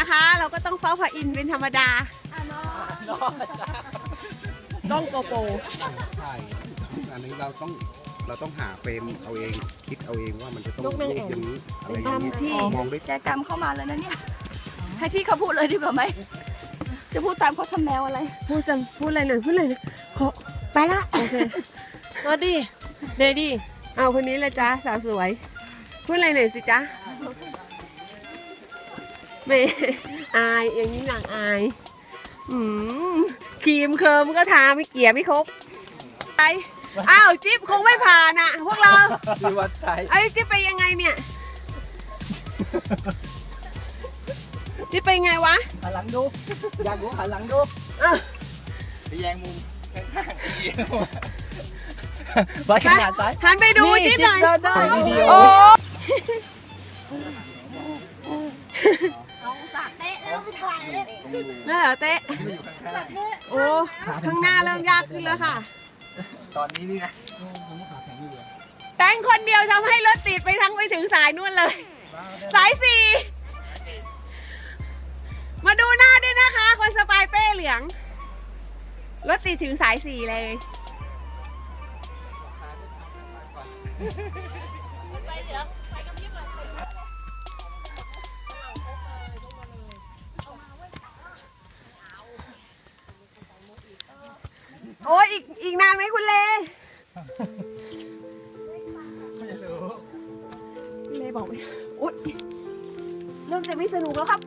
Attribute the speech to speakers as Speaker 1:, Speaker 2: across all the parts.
Speaker 1: นะคะ เราก็ต้องเฝ้าพระอินทร์เป็นธรรมดา ต้องโกโปร
Speaker 2: ใช่อันนี้เราต้องเราต้องหาเฟรมเอาเองคิดเอาเองว่ามันจะต้อง
Speaker 1: นกนางแอ่น
Speaker 2: อย่างนี้อะไรอ
Speaker 1: ตา
Speaker 2: ย่ามงนี้
Speaker 1: ที่
Speaker 2: มองด้วย
Speaker 3: แกกรรมเข้ามาแล้วนะเนี่ย ให้พี่เขาพูดเลยดีกว่าไหม จะพูดตามเขาทำแมวอะไร
Speaker 1: พูดซ้ำพูดอะไรหน่อยพูดเลยขอไปละโอเคก็ดีเดดีเอาคนนี้เลยจ้าสาวสวย พูดอะไรหน่อยสิจ้า ไม่อายอย่างนี้นางอายอืมครีมเคิร์มก็ทาไม่เกลี่ยไม่ครบไปอ้าวจิ๊บคงไม่ผ่านอะ พวกเรา
Speaker 4: ที่วัดไทย
Speaker 1: ไอ้ยจิ๊บไปยังไงเนี่ยจิ๊บไปยังไงวะ
Speaker 4: หันหลังดูอยากดูหันหลังดู
Speaker 1: อะ
Speaker 4: ไปแยงมุมข้างๆอีกไปขนาดซ้าย
Speaker 1: หันไปดูจิ๊บหน่อย
Speaker 4: จิ๊บได้วิดีโอ
Speaker 1: อ
Speaker 3: ยู่
Speaker 4: ข้าง
Speaker 1: โอ้ข้างหน้าเริ่มยากขึ้นแล้วค่ะ
Speaker 4: ๆตอนนี้นี่นะขาแข็งอยู่เลย
Speaker 1: แตงคนเดียวทำให้รถติดไปทั้งไปถึงสายนู่นเลย สายสี่มาดูหน้าด้วยนะคะ คนสปายเป้เหลืองรถติดถึงสายสี่เลยโอ้ ยอีกอีกนานไหมคุณเล
Speaker 4: ไม่รู้
Speaker 1: เลบอกไหมอุ๊ยเริ่มจะไม่สนุกแล้วครับ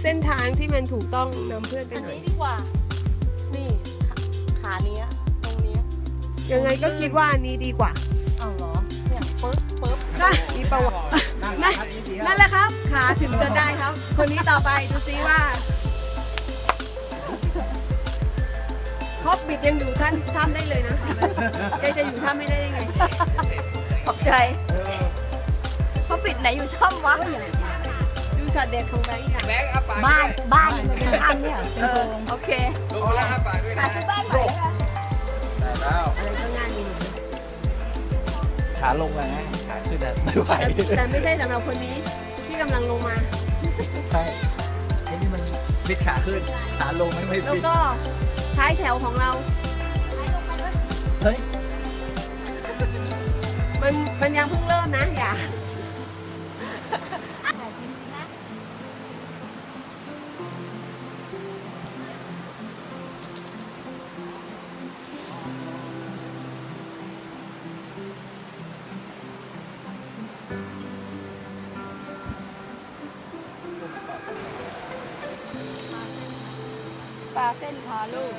Speaker 1: เลือกเส้นทางที่มันถูกต้องนำเพื่อนไป
Speaker 3: อัน
Speaker 1: หน่อย
Speaker 3: นี้ดีกว่า
Speaker 1: นี่
Speaker 3: ขาเนี้ย ตรงเนี้ย
Speaker 1: ยังไงก็คิดว่าอันนี้ดีกว่า
Speaker 3: เอาเหรอ เนี่ยปึ๊บปึ๊บ
Speaker 1: นะมีประวัติ
Speaker 4: นั่ง
Speaker 1: นั่น
Speaker 4: พักนิดเดียว
Speaker 1: นั่นแหละครับ ขาถึงจะได้ครับ คนนี้ต่อไปดูซิว่าฮอบบิดยังอยู่ท่านถ้ำได้เลยนะแกจะอยู่ถ้ำไม่ได้ยังไง
Speaker 3: ขอบใจเขาปิดไหนอยู่ช่องวะ
Speaker 1: ดู ช็อตเด็ดของแบงค์อย่าง
Speaker 4: แบงค์อาปาก
Speaker 3: บ้านบ้านมันเป็นถ้ำเนี่ยเออโอเค
Speaker 4: ลงแล้วอาปากด้วยนะ
Speaker 3: คือบ้านใหม่แล้ว
Speaker 4: ได้แล้ว
Speaker 1: อะไรก็ง่ายดีหมดเลย
Speaker 4: ขาลงแล้วนะขาขึ้นอะไม่ไหว
Speaker 1: แต่ไม่ใช่สำหรับคนนี้ที่กำลังลงมา
Speaker 4: ใช่ไอ้นี่มันฟิตขาขึ้นขาลงไม่ไม่
Speaker 1: แล้วก็ท้ายแถวของเรา
Speaker 4: เฮ้ย
Speaker 1: มันมันยังเพิ่งเริ่มนะอย่า
Speaker 3: ปลาเส้นพาลูก